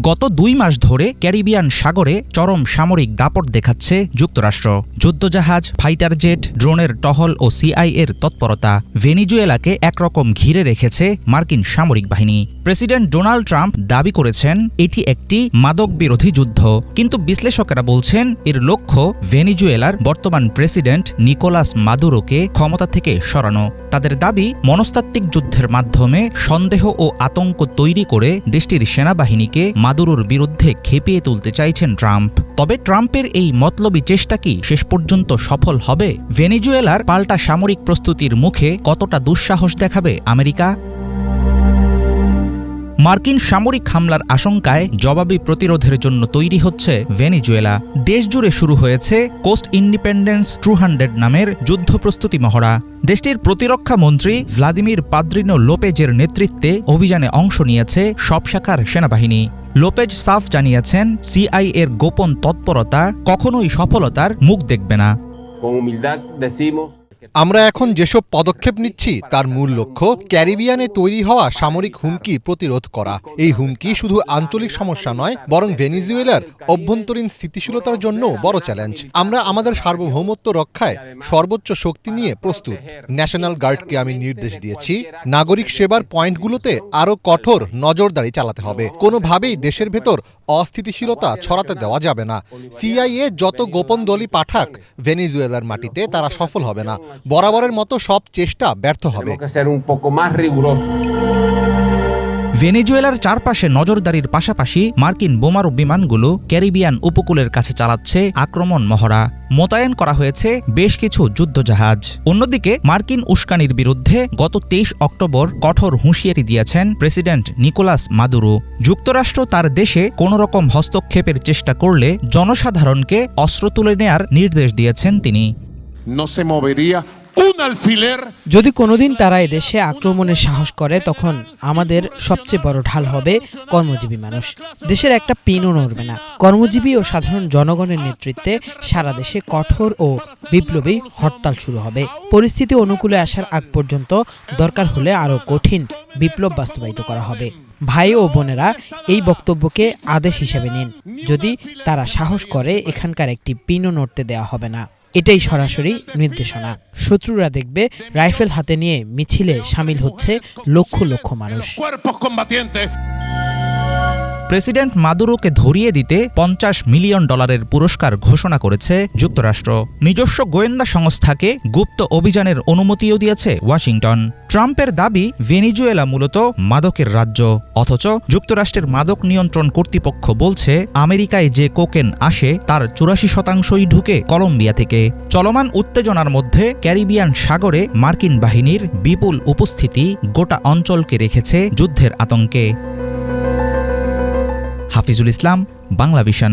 গত দুই মাস ধরে ক্যারিবিয়ান সাগরে চরম সামরিক দাপট দেখাচ্ছে যুক্তরাষ্ট্র। যুদ্ধজাহাজ, ফাইটার জেট, ড্রোনের টহল ও সিআইএর তৎপরতা ভেনিজুয়েলাকে একরকম ঘিরে রেখেছে মার্কিন সামরিক বাহিনী। প্রেসিডেন্ট ডোনাল্ড ট্রাম্প দাবি করেছেন, এটি একটি মাদক বিরোধী যুদ্ধ। কিন্তু বিশ্লেষকেরা বলছেন, এর লক্ষ্য ভেনিজুয়েলার বর্তমান প্রেসিডেন্ট নিকোলাস মাদুরোকে ক্ষমতা থেকে সরানো। তাদের দাবি, মনস্তাত্ত্বিক যুদ্ধের মাধ্যমে সন্দেহ ও আতঙ্ক তৈরি করে দেশটির সেনাবাহিনীকে মাদুরোর বিরুদ্ধে খেপিয়ে তুলতে চাইছেন ট্রাম্প। তবে ট্রাম্পের এই মতলবি চেষ্টা কি শেষ পর্যন্ত সফল হবে? ভেনিজুয়েলার পাল্টা সামরিক প্রস্তুতির মুখে কতটা দুঃসাহস দেখাবে আমেরিকা? মার্কিন সামরিক হামলার আশঙ্কায় জবাবি প্রতিরোধের জন্য তৈরি হচ্ছে ভেনিজুয়েলা। দেশজুড়ে শুরু হয়েছে কোস্ট ইন্ডিপেন্ডেন্স টু হান্ড্রেড নামের যুদ্ধ প্রস্তুতি মহড়া। দেশটির প্রতিরক্ষা মন্ত্রী ভ্লাদিমির পাদ্রিনো লোপেজের নেতৃত্বে অভিযানে অংশ নিয়েছে সব শাখার সেনাবাহিনী। লোপেজ সাফ জানিয়েছেন, সিআই এর গোপন তৎপরতা কখনোই সফলতার মুখ দেখবে না। আমরা এখন যেসব পদক্ষেপ নিচ্ছি, তার মূল লক্ষ্য ক্যারিবিয়ানে তৈরি হওয়া সামরিক হুমকি প্রতিরোধ করা। এই হুমকি শুধু আঞ্চলিক সমস্যা নয়, বরং ভেনিজুয়েলার অভ্যন্তরীণ স্থিতিশীলতার জন্য বড় চ্যালেঞ্জ। আমরা আমাদের সার্বভৌমত্ব রক্ষায় সর্বোচ্চ শক্তি নিয়ে প্রস্তুত। ন্যাশনাল গার্ডকে আমি নির্দেশ দিয়েছি, নাগরিক সেবার পয়েন্টগুলোতে আরও কঠোর নজরদারি চালাতে হবে। কোনোভাবেই দেশের ভেতর অস্থিতিশীলতা ছড়াতে দেওয়া যাবে না। সিআইএ যত গোপন দলই পাঠাক ভেনিজুয়েলার মাটিতে তারা সফল হবে না। বরাবরের মতো সব চেষ্টা ব্যর্থ হবে। ভেনেজুয়েলার চারপাশে নজরদারির পাশাপাশি মার্কিন বোমারু বিমানগুলো ক্যারিবিয়ান উপকূলের কাছে চালাচ্ছে আক্রমণ মহড়া। মোতায়েন করা হয়েছে বেশ কিছু যুদ্ধজাহাজ। অন্যদিকে মার্কিন উস্কানির বিরুদ্ধে গত তেইশ অক্টোবর কঠোর হুঁশিয়ারি দিয়েছেন প্রেসিডেন্ট নিকোলাস মাদুরো। যুক্তরাষ্ট্র তার দেশে কোনো রকম হস্তক্ষেপের চেষ্টা করলে জনসাধারণকে অস্ত্র তুলে নেয়ার নির্দেশ দিয়েছেন তিনি। যদি কোনোদিন তারা এদেশে আক্রমণের সাহস করে, তখন আমাদের সবচেয়ে বড় ঢাল হবে কর্মজীবী মানুষ। দেশের একটা পিনও নড়বে না। কর্মজীবী ও সাধারণ জনগণের নেতৃত্বে সারা দেশে কঠোর ও বিপ্লবী হরতাল শুরু হবে। পরিস্থিতি অনুকূলে আসার আগ পর্যন্ত দরকার হলে আরও কঠিন বিপ্লব বাস্তবায়িত করা হবে। ভাই ও বোনেরা এই বক্তব্যকে আদেশ হিসেবে নিন। যদি তারা সাহস করে, এখানকার একটি পিনও নড়তে দেওয়া হবে না। এটাই সরাসরি নির্দেশনা। শত্রুরা দেখবে রাইফেল হাতে নিয়ে মিছিলে সামিল হচ্ছে লক্ষ লক্ষ মানুষ। প্রেসিডেন্ট মাদুরোকে ধরিয়ে দিতে পঞ্চাশ মিলিয়ন ডলারের পুরস্কার ঘোষণা করেছে যুক্তরাষ্ট্র। নিজস্ব গোয়েন্দা সংস্থাকে গুপ্ত অভিযানের অনুমতিও দিয়েছে ওয়াশিংটন। ট্রাম্পের দাবি, ভেনিজুয়েলা মূলত মাদকের রাজ্য। অথচ যুক্তরাষ্ট্রের মাদক নিয়ন্ত্রণ কর্তৃপক্ষ বলছে, আমেরিকায় যে কোকেন আসে, তার চুরাশি শতাংশই ঢুকে কলম্বিয়া থেকে। চলমান উত্তেজনার মধ্যে ক্যারিবিয়ান সাগরে মার্কিন বাহিনীর বিপুল উপস্থিতি গোটা অঞ্চলকে রেখেছে যুদ্ধের আতঙ্কে। হাফিজুল ইসলাম বাংলা ভিশন।